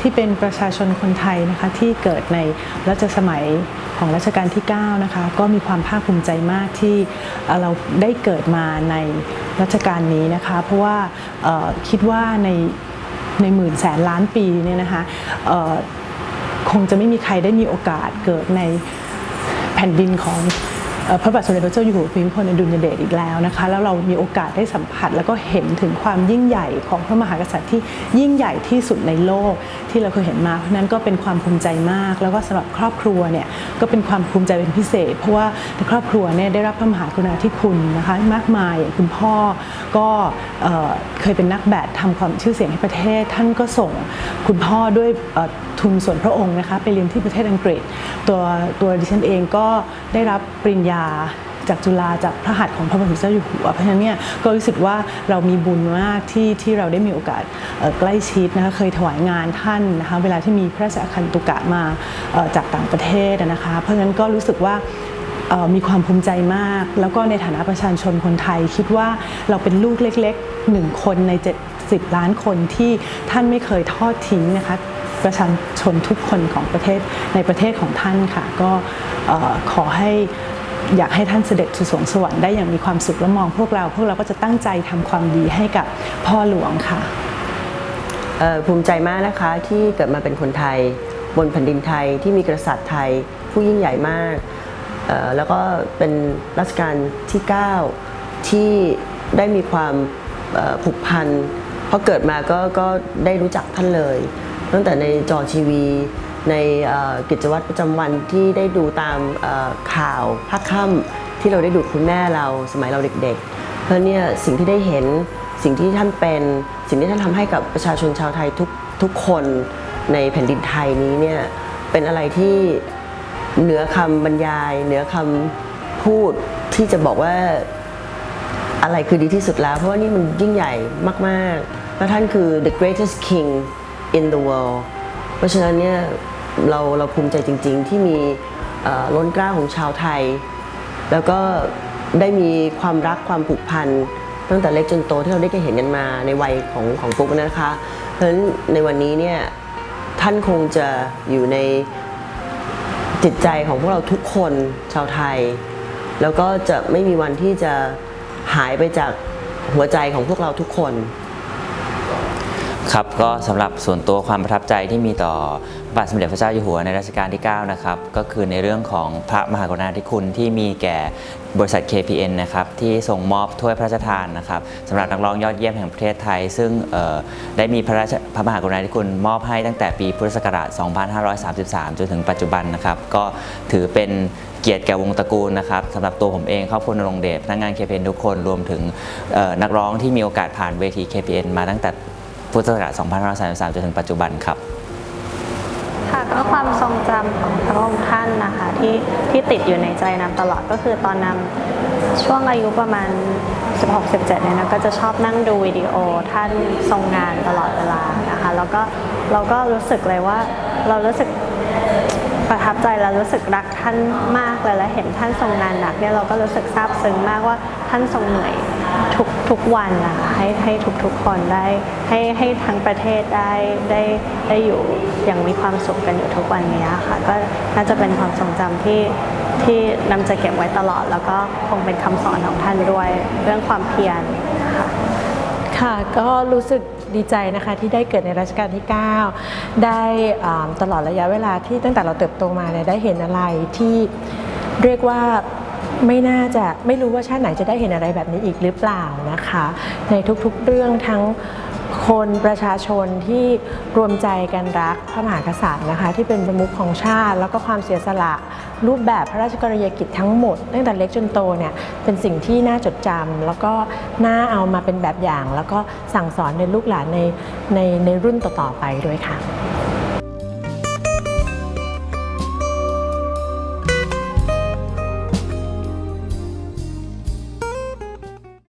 ที่เป็นประชาชนคนไทยนะคะที่เกิดในรัชสมัยของรัชกาลที่9นะคะก็มีความภาคภูมิใจมากที่เราได้เกิดมาในรัชกาลนี้นะคะเพราะว่าคิดว่าในในหมื่นแสนล้านปีเนี่ยนะคะคงจะไม่มีใครได้มีโอกาสเกิดในแผ่นดินของ พระบาทสมเด็จพระเจ้าอยู่หัวภูมิพลอดุลยเดชอีกแล้วนะคะแล้วเรามีโอกาสได้สัมผัสแล้วก็เห็นถึงความยิ่งใหญ่ของพระมหากษัตริย์ที่ยิ่งใหญ่ที่สุดในโลกที่เราเคยเห็นมาเพราะนั้นก็เป็นความภูมิใจมาก แล้วก็สำหรับครอบครัวเนี่ยก็เป็นความภูมิใจเป็นพิเศษ เพราะว่าในครอบครัวเนี่ยได้รับพระมหากรุณาธิคุณนะคะมากมายคุณพ่อก็เอ่อเคยเป็นนักแบดทำความชื่อเสียงให้ประเทศ ท่านก็ส่งคุณพ่อด้วยเทุนส่วนพระองค์นะคะไปเรียนที่ประเทศอังกฤษ ตัวตัวดิฉันเองก็ได้รับปริญญาจากจุฬาจากพระหัตถ์ของพระบาทสมเด็จเจ้าอยู่หัวเพราะฉะนั้นเนี่ยก็รู้สึกว่าเรามีบุญมากที่ที่เราได้มีโอกาสใกล้ชิดนะคะเคยถวายงานท่านนะคะเวลาที่มีพระราชอาคันตุกะมาจากต่างประเทศนะคะเพราะฉะนั้นก็รู้สึกว่ามีความภูมิใจมาก แล้วก็ในฐานะประชาชนคนไทย คิดว่าเราเป็นลูกเล็กๆหนึ่งคนใน 70 ล้านคนที่ท่านไม่เคยทอดทิ้งนะคะ ประชาชนทุกคนของประเทศในประเทศของท่านค่ะ ก็ขอให้อยากให้ท่านเสด็จสู่สวงสวรรค์ได้อย่างมีความสุขและมองพวกเรา พวกเราก็จะตั้งใจทำความดีให้กับพ่อหลวงค่ะภูมิใจมากนะคะที่เกิดมาเป็นคนไทย บนแผ่นดินไทยที่มีกษัตริย์ไทยผู้ยิ่งใหญ่มากแล้วก็เป็นรัชกาลที่ 9 ที่ได้มีความผูกพันเพราะเกิดมาก็ก็ได้รู้จักท่านเลย ตั้งแต่ในจอทีวี ในกิจวัตรประจำวันที่ได้ดูตามข่าวภาคค่ำที่เราได้ดูคุณแม่เราสมัยเราเด็กๆ เพราะเนี่ยสิ่งที่ได้เห็นสิ่งที่ท่านเป็นสิ่งที่ท่านทำให้กับประชาชนชาวไทยทุกทุกคนในแผ่นดินไทยนี้เนี่ยเป็นอะไรที่เหนือคำบรรยาย เหนือคำพูดที่จะบอกว่าอะไรคือดีที่สุดแล้ว เพราะว่านี่มันยิ่งใหญ่มากๆ แล้วท่านคือ the greatest king in the world เพราะฉะนั้นเนี่ยเราเราภูมิใจจริง ๆ ที่มีล้นกล้าของชาวไทย แล้วก็ได้มีความรักความผูกพันตั้งแต่เล็กจนโตที่เราได้เห็นกันมาในวัยของของฟุ๊กนะคะ เพราะฉะนั้นในวันนี้เนี่ยท่านคงจะอยู่ในจิตใจของพวกเราทุกคนชาวไทย แล้วก็จะไม่มีวันที่จะหายไปจากหัวใจของพวกเราทุกคน ครับก็สำหรับส่วนตัวความประทับใจที่มีต่อพระบาทสมเด็จพระเจ้าอยู่หัวในรัชกาลที่ 9 นะครับ ก็คือในเรื่องของพระมหากรุณาธิคุณที่มีแก่บริษัท KPN นะครับ ที่ส่งมอบถ้วยพระราชทานนะครับสำหรับนักร้องยอดเยี่ยมแห่งประเทศไทย ซึ่งได้มีพระราชพระมหากรุณาธิคุณมอบให้ตั้งแต่ปีพุทธศักราช 2533 จนถึงปัจจุบันนะครับ ก็ถือเป็นเกียรติแก่วงตระกูลนะครับสำหรับตัวผมเองครอบครัวนรงเดชพนักงาน KPN ทุกคนรวมถึงนักร้องที่มีโอกาสผ่านเวที KPN มาตั้งแต่ พุทธศักราช2533 จนถึงปัจจุบันครับ ค่ะก็ความทรงจำของพระองค์ท่านนะคะที่ที่ติดอยู่ในใจนำตลอดก็คือตอนนำช่วงอายุประมาณ 16-17 เนี่ยนะก็จะชอบนั่งดูวิดีโอท่านทรงงานตลอดเวลานะคะแล้วก็เราก็รู้สึกเลยว่าเรารู้สึก ประทับใจและรู้สึกรักท่านมากเลยและเห็นท่านทรงงานหนักเนี่ยเราก็รู้สึกซาบซึ้งมากว่าท่านทรงเหนื่อยทุกทุกวันนะคะให้ให้ทุกทุกคนได้ให้ให้ทั้งประเทศได้ได้ได้อยู่อย่างมีความสุขกันอยู่ทุกวันนี้ค่ะก็น่าจะเป็นความทรงจำที่ที่นำจะเก็บไว้ตลอด แล้วก็คงเป็นคำสอนของท่านด้วยเรื่องความเพียรค่ะค่ะก็รู้สึก ดีใจนะคะที่ได้เกิดในรัชกาลที่ 9 ได้ตลอดระยะเวลาที่ตั้งแต่เราเติบโตมาเนี่ยได้เห็นอะไรที่เรียกว่าไม่น่าจะไม่รู้ว่าชาติไหนจะได้เห็นอะไรแบบนี้อีกหรือเปล่านะคะ ในทุกๆเรื่องทั้ง คนประชาชนที่รวมใจกันรักพระมหากษัตริย์นะคะที่เป็นประมุขของชาติ แล้วก็ความเสียสละรูปแบบพระราชกรณียกิจทั้งหมด ตั้งแต่เล็กจนโตเนี่ยเป็นสิ่งที่น่าจดจำแล้วก็น่าเอามาเป็นแบบอย่าง แล้วก็สั่งสอนในลูกหลานในในในรุ่นต่อๆไปด้วยค่ะ